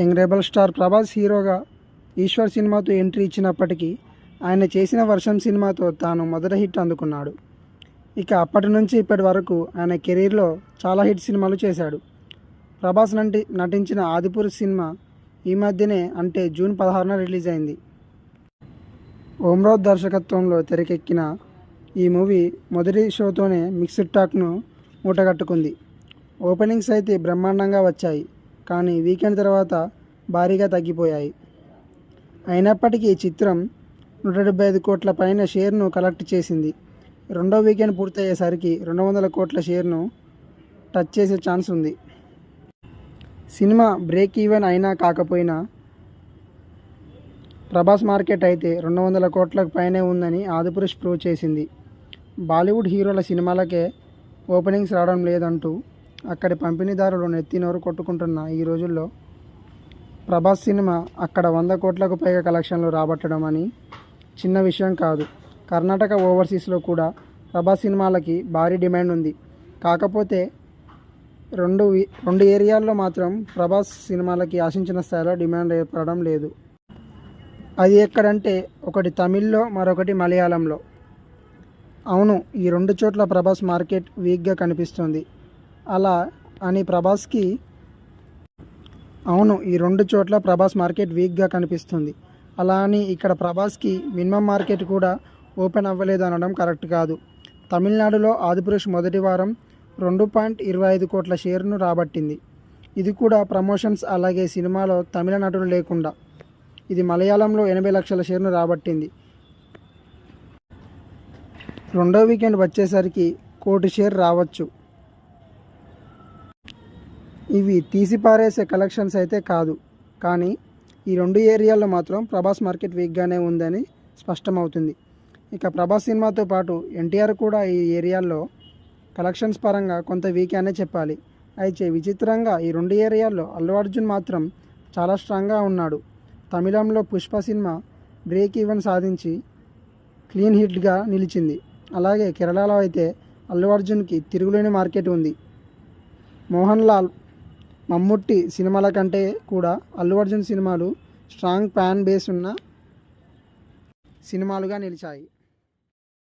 Young rebel star Prabhas హీరోగా ఈశ్వర్ సినిమాతో entry ఇచ్చినప్పటికీ ఆయన చేసిన వర్షం సినిమాతో తాను మొదటి హిట్ అందుకున్నాడు. ఇక అప్పటి నుంచి ఇప్పటి వరకు ఆయన కెరీర్లో చాలా హిట్ సినిమాలు చేశాడు. ప్రభాస్ నటి నటించిన ఆదిపూర్ సినిమా ఈ మధ్యనే అంటే జూన్ పదహారున రిలీజ్ అయింది. ఓమ్రావ్ దర్శకత్వంలో తెరకెక్కిన ఈ మూవీ మొదటి షోతోనే మిక్స్డ్ టాక్ను మూటగట్టుకుంది. ఓపెనింగ్స్ అయితే బ్రహ్మాండంగా వచ్చాయి. కానీ వీకెండ్ తర్వాత భారీగా తగ్గిపోయాయి. అయినప్పటికీ ఈ చిత్రం నూట డెబ్బై ఐదు కోట్ల పైన షేర్ను కలెక్ట్ చేసింది. రెండో వీకెండ్ పూర్తయ్యేసరికి రెండు వందల కోట్ల షేర్ను టచ్ చేసే ఛాన్స్ ఉంది. సినిమా బ్రేక్ ఈవెన్ అయినా కాకపోయినా ప్రభాస్ మార్కెట్ అయితే రెండు వందల కోట్లకు పైనే ఉందని ఆదిపురుష్ ప్రూవ్ చేసింది. బాలీవుడ్ హీరోల సినిమాలకే ఓపెనింగ్స్ రావడం లేదంటూ అక్కడి పంపిణీదారులు నెత్తినోరు కొట్టుకుంటున్న ఈ రోజుల్లో ప్రభాస్ సినిమా అక్కడ వంద కోట్లకు పైగా కలెక్షన్లు రాబట్టడం అని చిన్న విషయం కాదు. కర్ణాటక ఓవర్సీస్లో కూడా ప్రభాస్ సినిమాలకి భారీ డిమాండ్ ఉంది. కాకపోతే రెండు రెండు ఏరియాల్లో మాత్రం ప్రభాస్ సినిమాలకి ఆశించిన స్థాయిలో డిమాండ్ ఏర్పడడం లేదు. అది ఎక్కడంటే ఒకటి తమిళ్ళో మరొకటి మలయాళంలో. అవును ఈ రెండు చోట్ల ప్రభాస్ మార్కెట్ వీక్గా కనిపిస్తుంది. అలా అని ప్రభాస్కి అవును ఈ రెండు చోట్ల ప్రభాస్ మార్కెట్ వీక్గా కనిపిస్తుంది. అలా అని ఇక్కడ ప్రభాస్కి మినిమం మార్కెట్ కూడా ఓపెన్ అవ్వలేదు అనడం కరెక్ట్ కాదు. తమిళనాడులో ఆదిపురుష్ మొదటి వారం రెండు పాయింట్ ఇరవై ఐదు కోట్ల షేర్ను రాబట్టింది. ఇది కూడా ప్రమోషన్స్ అలాగే సినిమాలో తమిళ నటులు లేకుండా. ఇది మలయాళంలో ఎనభై లక్షల షేర్ను రాబట్టింది. రెండో వీకెండ్ వచ్చేసరికి కోటి షేర్ రావచ్చు. ఇవి తీసి పారేసే కలెక్షన్స్ అయితే కాదు. కానీ ఈ రెండు ఏరియాల్లో మాత్రం ప్రభాస్ మార్కెట్ వీక్గానే ఉందని స్పష్టమవుతుంది. ఇక ప్రభాస్ సినిమాతో పాటు ఎన్టీఆర్ కూడా ఈ ఏరియాల్లో కలెక్షన్స్ పరంగా కొంత వీక్ అనే చెప్పాలి. అయితే విచిత్రంగా ఈ రెండు ఏరియాల్లో అల్లు అర్జున్ మాత్రం చాలా స్ట్రాంగ్గా ఉన్నాడు. తమిళంలో పుష్ప సినిమా బ్రేక్ ఈవెన్ సాధించి క్లీన్ హిట్గా నిలిచింది. అలాగే కేరళలో అయితే అల్లు అర్జున్కి తిరుగులేని మార్కెట్ ఉంది. మోహన్ లాల్ మమ్ముట్టి సినిమాల కంటే కూడా అల్లు అర్జున్ సినిమాలు స్ట్రాంగ్ ఫ్యాన్ బేస్ ఉన్న సినిమాలుగా నిలిచాయి.